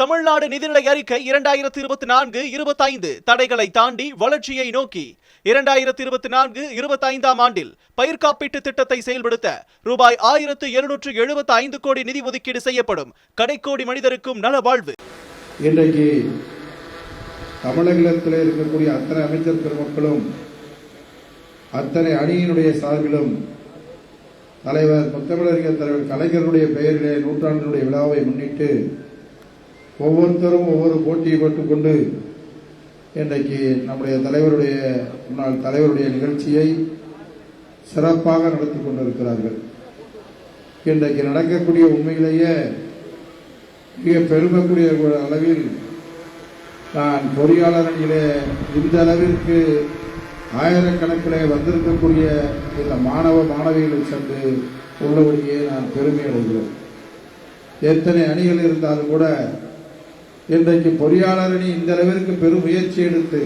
தமிழ்நாடு நிதிநிலை அறிக்கை இரண்டாயிரத்தி இருபத்தி நான்கு இருபத்தைந்து. தடைகளை தாண்டி வளர்ச்சியை நோக்கி. இரண்டாயிரத்தி இருபத்தி நான்கு இருபத்தைந்தாம் ஆண்டில் பயிர் காப்பீட்டு திட்டத்தை செயல்படுத்த ரூபாய் ஆயிரத்து எழுநூற்று எழுபத்தி ஐந்து கோடி நிதி ஒதுக்கீடு செய்யப்படும். கடைக்கோடி மனிதருக்கும் நல வாழ்வு. இன்றைக்கு தமிழகத்தில் இருக்கக்கூடிய அத்தனை அமைச்சர் பெருமக்களும் அத்தனை அணியினுடைய சார்பிலும் தலைவர் முத்தமிழறிஞர் தலைவர் கலைஞருடைய பெயரிலே நூற்றாண்டினுடைய விழாவை முன்னிட்டு ஒவ்வொருத்தரும் ஒவ்வொரு போட்டியை போட்டுக் கொண்டு இன்றைக்கு நம்முடைய தலைவருடைய முன்னாள் தலைவருடைய நிகழ்ச்சியை சிறப்பாக நடத்தி கொண்டிருக்கிறார்கள். இன்றைக்கு நடக்கக்கூடிய உண்மையிலேயே மிக பெருமைக்கூடிய அளவில் நான் பொறியாளர் அணியிலே இந்த அளவிற்கு ஆயிரக்கணக்கிலே வந்திருக்கக்கூடிய இந்த மாணவ மாணவிகளை சென்று உள்ளபடியே நான் பெருமை அடைகிறேன் எத்தனை அணிகள் இருந்தாலும் கூட இன்றைக்கு பொறியாளர் அணி இந்த அளவிற்கு பெரும் முயற்சி எடுத்து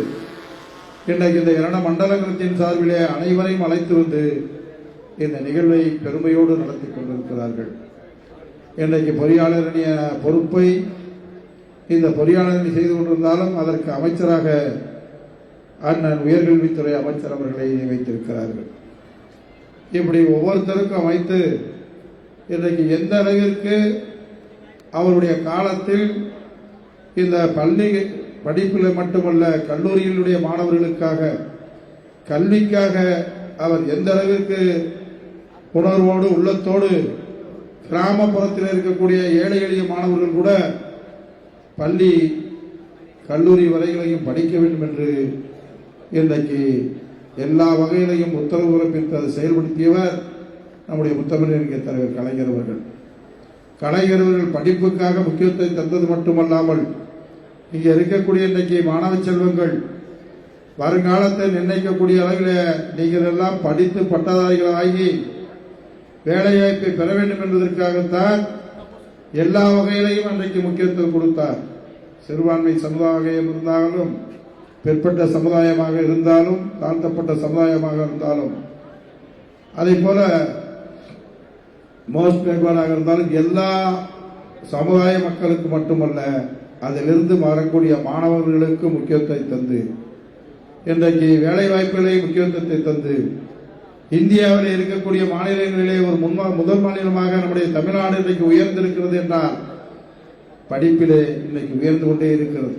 இன்றைக்கு இந்த இரண்டு மண்டலங்களத்தின் சார்பிலே அனைவரையும் அழைத்து வந்து இந்த நிகழ்வை பெருமையோடு நடத்தி கொண்டிருக்கிறார்கள். இன்றைக்கு பொறியாளர் அணிய பொறுப்பை இந்த பொறியாளர் அணி செய்து கொண்டிருந்தாலும் அதற்கு அமைச்சராக அண்ணன் உயர்கல்வித்துறை அமைச்சர் அவர்களை நியமித்திருக்கிறார்கள். இப்படி ஒவ்வொருத்தருக்கும் அமைத்து இன்றைக்கு எந்த அளவிற்கு அவருடைய காலத்தில் இந்த பள்ளி படிப்பில் மட்டுமல்ல கல்லூரியிலுடைய மாணவர்களுக்காக கல்விக்காக அவர் எந்த அளவிற்கு உணர்வோடு உள்ளத்தோடு கிராமப்புறத்தில் இருக்கக்கூடிய ஏழை எளிய மாணவர்கள் கூட பள்ளி கல்லூரி வரைகளையும் படிக்க வேண்டும் என்று இன்றைக்கு எல்லா வகையிலையும் உத்தரவு பிறப்பித்து அதை செயல்படுத்தியவர் நம்முடைய முத்தமிழறிஞர் தலைவர் கலைஞர் அவர்கள். கலைஞர் அவர்கள் படிப்புக்காக முக்கியத்துவத்தை தந்தது மட்டுமல்லாமல் இங்கே இருக்கக்கூடிய இன்றைக்கு மாணவ செல்வங்கள் வருங்காலத்தை நிர்ணயிக்கக்கூடிய அளவில் நீங்கள் எல்லாம் படித்து பட்டதாரிகளாகி வேலைவாய்ப்பை பெற வேண்டும் என்பதற்காகத்தான் எல்லா வகையிலையும் அன்றைக்கு முக்கியத்துவம் கொடுத்தார். சிறுபான்மை சமுதாயம் இருந்தாலும் பிற்பட்ட சமுதாயமாக இருந்தாலும் தாழ்த்தப்பட்ட சமுதாயமாக இருந்தாலும் அதே போல மோஸ்ட் மேம்பாடாக இருந்தாலும் எல்லா சமுதாய மக்களுக்கு மட்டுமல்ல அதிலிருந்து வரக்கூடிய மாணவர்களுக்கு முக்கியத்துவத்தை தந்து இன்றைக்கு வேலை வாய்ப்புகளை முக்கியத்துவத்தை தந்து இந்தியாவில் இருக்கக்கூடிய மாநிலங்களிலே ஒரு முன்மா முதல் மாநிலமாக நம்முடைய தமிழ்நாடு இன்றைக்கு உயர்ந்திருக்கிறது என்றால் படிப்பிலே இன்னைக்கு உயர்ந்து கொண்டே இருக்கிறது.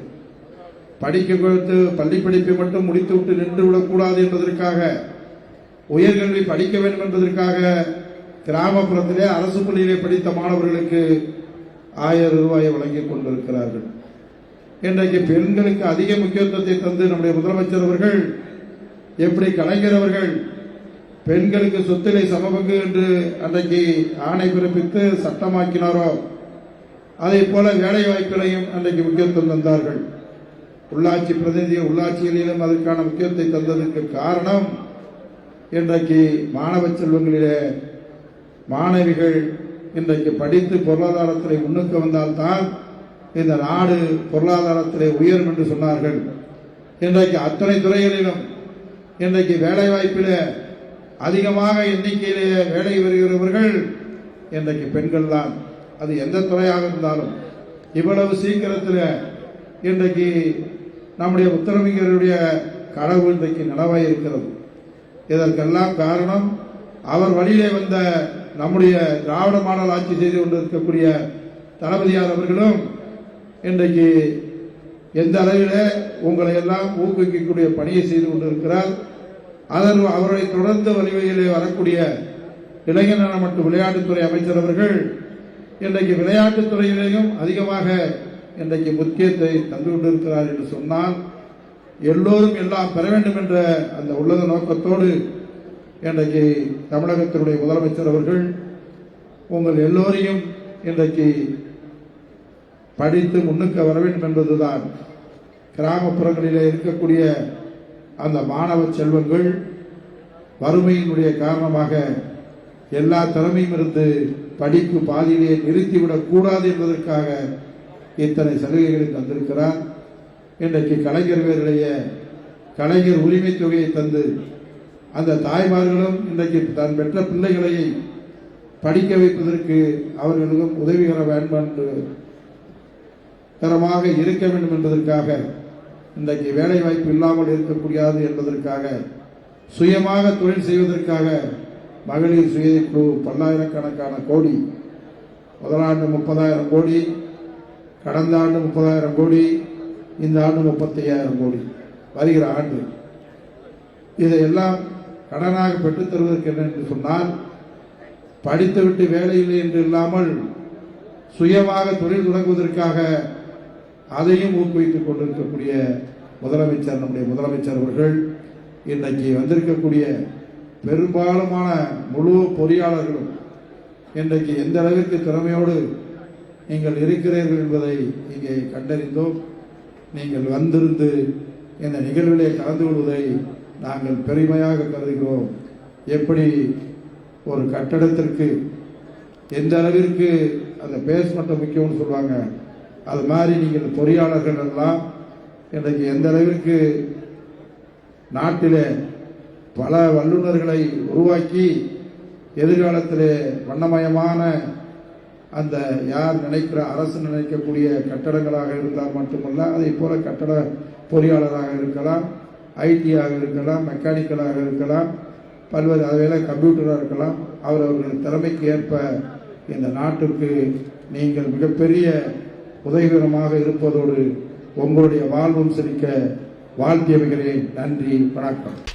படிக்க கொடுத்து பள்ளி படிப்பை மட்டும் முடித்துவிட்டு நின்று விடக்கூடாது என்பதற்காக உயர்கல்வி படிக்க வேண்டும் என்பதற்காக கிராமப்புறத்திலே அரசு பள்ளியிலே படித்த மாணவர்களுக்கு ஆயிரம் ரூபாயை வழங்கிக் கொண்டிருக்கிறார்கள். இன்றைக்கு பெண்களுக்கு அதிக முக்கியத்துவத்தை தந்து நம்முடைய முதலமைச்சர் அவர்கள் எப்படி கலைஞர் அவர்கள் பெண்களுக்கு சொத்திலை சமபங்கு என்று அன்றைக்கு ஆணை பிறப்பித்து சட்டமாக்கினாரோ அதே போல வேலை வாய்ப்புகளையும் அன்றைக்கு முக்கியத்துவம் தந்தார்கள். உள்ளாட்சி பிரதிநிதி உள்ளாட்சிகளிலும் அதற்கான முக்கியத்துவத்தை தந்ததற்கு காரணம் இன்றைக்கு மாணவ செல்வங்களிலே மாணவிகள் இன்றைக்கு படித்து பொருளாதாரத்திலே முன்னுக்கு வந்தால்தான் இந்த நாடு பொருளாதாரத்திலே உயரும் என்று சொன்னார்கள். இன்றைக்கு அத்தனை துறைகளிலும் இன்றைக்கு வேலை வாய்ப்பிலே அதிகமாக எண்ணிக்கையிலே வேலை வருகிறவர்கள் இன்றைக்கு பெண்கள் தான் அது எந்த துறையாக இருந்தாலும் இவ்வளவு சீக்கிரத்தில் இன்றைக்கு நம்முடைய உத்தரவிங்கருடைய கனவு இன்றைக்கு நனவாய் இருக்கிறது இதற்கெல்லாம் காரணம் அவர் வழியிலே வந்த நம்முடைய திராவிட மாடல் ஆட்சி செய்து கொண்டிருக்கக்கூடிய தளபதியார் அவர்களும் இன்றைக்கு எந்த அளவில் உங்களை எல்லாம் ஊக்குவிக்கக்கூடிய பணியை செய்து கொண்டிருக்கிறார். அதன் அவரை தொடர்ந்து வழிவகையிலே வரக்கூடிய இளைஞர் நல மற்றும் விளையாட்டுத்துறை அமைச்சர் அவர்கள் இன்றைக்கு விளையாட்டுத் துறையிலேயும் அதிகமாக இன்றைக்கு முக்கியத்தை தந்து கொண்டிருக்கிறார் என்று சொன்னால் எல்லோரும் எல்லாம் பெற வேண்டும் என்ற அந்த உள்ளத நோக்கத்தோடு இன்றைக்கு தமிழகத்தினுடைய முதலமைச்சர் அவர்கள் உங்கள் எல்லோரையும் இன்றைக்கு படித்து முன்னுக்கு வர வேண்டும் என்பதுதான் கிராமப்புறங்களிலே இருக்கக்கூடிய அந்த மாணவ செல்வங்கள் வறுமையினுடைய காரணமாக எல்லா திறமையும் இருந்து படிப்பு பாதியிலே நிறுத்திவிடக் கூடாது என்பதற்காக இத்தனை சலுகைகளை தந்திருக்கிறார் இன்றைக்கு கலைஞர்களுடைய கலைஞர் உரிமை தொகையை தந்து அந்த தாய்மார்களும் இன்றைக்கு தான் பெற்ற பிள்ளைகளை படிக்க வைப்பதற்கு அவர்களுக்கும் உதவிகர பெற வேண்டும் தரமாக இருக்க வேண்டும் என்பதற்காக இன்றைக்கு வேலை வாய்ப்பு இல்லாமல் இருக்கக்கூடாது என்பதற்காக சுயமாக தொழில் செய்வதற்காக மகளிர் சுய குழு பல்லாயிரக்கணக்கான கோடி முதலாண்டு முப்பதாயிரம் கோடி கடந்த ஆண்டு முப்பதாயிரம் கோடி இந்த ஆண்டு முப்பத்தையாயிரம் கோடி வருகிற ஆண்டு. இதையெல்லாம் கடனாக பெற்றுத் தருவதற்கு என்ன என்று சொன்னால் படித்துவிட்டு வேலை இல்லை என்று இல்லாமல் சுயமாக தொழில் தொடங்குவதற்காக அதையும் ஊக்குவித்துக் கொண்டிருக்கக்கூடிய முதலமைச்சர் நம்முடைய முதலமைச்சர் அவர்கள் இன்றைக்கு வந்திருக்கக்கூடிய பெரும்பாலுமான முழு பொறியாளர்களும் இன்றைக்கு எந்த அளவிற்கு திறமையோடு நீங்கள் இருக்கிறீர்கள் என்பதை இங்கே கண்டறிந்தோம். நீங்கள் வந்திருந்து இந்த நிகழ்விலே கலந்து கொள்வதை நாங்கள் பெருமையாக கருதுகிறோம். எப்படி ஒரு கட்டடத்திற்கு எந்த அளவிற்கு அந்த பேஸ்மெண்ட்டை முக்கியம்னு சொல்லுவாங்க அது மாதிரி நீங்கள் பொறியாளர்கள் எல்லாம் இன்றைக்கு எந்த அளவிற்கு நாட்டிலே பல வல்லுநர்களை உருவாக்கி எதிர்காலத்திலே வண்ணமயமான அந்த யார் நினைக்கிற அரசு நினைக்கக்கூடிய கட்டடங்களாக இருந்தால் மட்டுமல்ல அதை போல கட்டட பொறியாளராக இருக்கலாம். ஐடியாக இருக்கலாம் மெக்கானிக்கலாக இருக்கலாம் பல்வேறு அதையெல்லாம் கம்ப்யூட்டராக இருக்கலாம் அவர் அவர்களின் திறமைக்கு ஏற்ப இந்த நாட்டுக்கு நீங்கள் மிகப்பெரிய உதவிகரமாக இருப்பதோடு உங்களுடைய வாழ்வும் சிரிக்க வாழ்த்தி அமைகிறேன் நன்றி வணக்கம்.